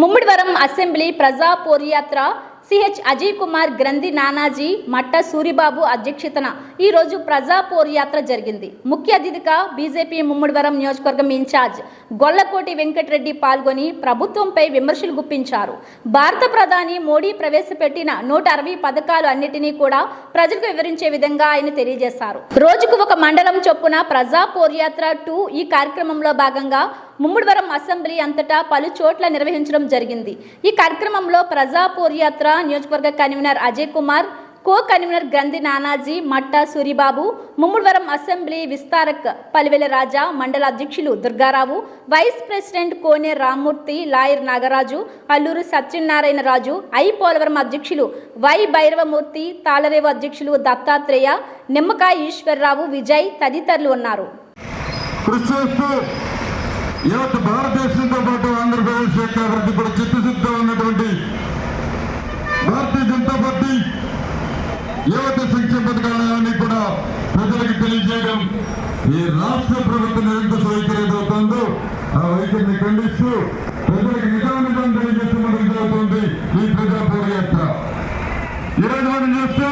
Mummidivaram assembly ప్రజా పోర్యాత్ర. CH Ajay Kumar గ్రంథి నానాజీ మట్ట సూరిబాబు అధ్యక్షతన ఈ రోజు ప్రజా పోర్యాత్ర జరిగింది. ముఖ్య అతిథిగా బీజేపీ ముమ్మిడివరం నియోజకవర్గం ఇన్ఛార్జ్ గొల్లకోటి వెంకటరెడ్డి పాల్గొని ప్రభుత్వంపై విమర్శలు గుప్పించారు. భారత ప్రధాని మోడీ ప్రవేశపెట్టిన నూట అరవై పథకాలు అన్నిటినీ కూడా ప్రజలకు వివరించే విధంగా ఆయన తెలియజేశారు. రోజుకు ఒక మండలం చొప్పున ప్రజా పోర్యాత్ర టూ ఈ కార్యక్రమంలో భాగంగా ముమ్మిడివరం అసెంబ్లీ అంతటా పలు చోట్ల నిర్వహించడం జరిగింది. ఈ కార్యక్రమంలో ప్రజా పోర్యాత్ర నియోజకవర్గ convener Ajay Kumar co convener Gandhi Nanaji Matta Suribabu Mummidivaram assembly విస్తారక్ Palivela Raja మండల అధ్యక్షులు Durgarao vice president Kone Rammurthy lawyer Nagaraju Alluru Satyanarayana Raju I Polavaram అధ్యక్షులు వై భైరవమూర్తి తాళరేవు అధ్యక్షులు దత్తాత్రేయ నిమ్మకాయ ఈశ్వరరావు విజయ్ తదితరులు ఉన్నారు. యావత్ భారతదేశంతో పాటు ఆంధ్రప్రదేశ్ యొక్క అభివృద్ధి కూడా చిత్తశుద్ధితో ఉన్నటువంటి భారతీయ జనతా పార్టీ యువత సంక్షేమ పథకాలన్నీ కూడా ప్రజలకు తెలియజేయడం ఈ రాష్ట్ర ప్రభుత్వం ఎంత వైఖరి అవుతుందో ఆ వైఖరిని ఖండిస్తూ ప్రజలకు నిజానిజం తెలియజేస్తున్నది జరుగుతుంది ఈ ప్రజా పోరాట ఈరోజు మనం చూస్తే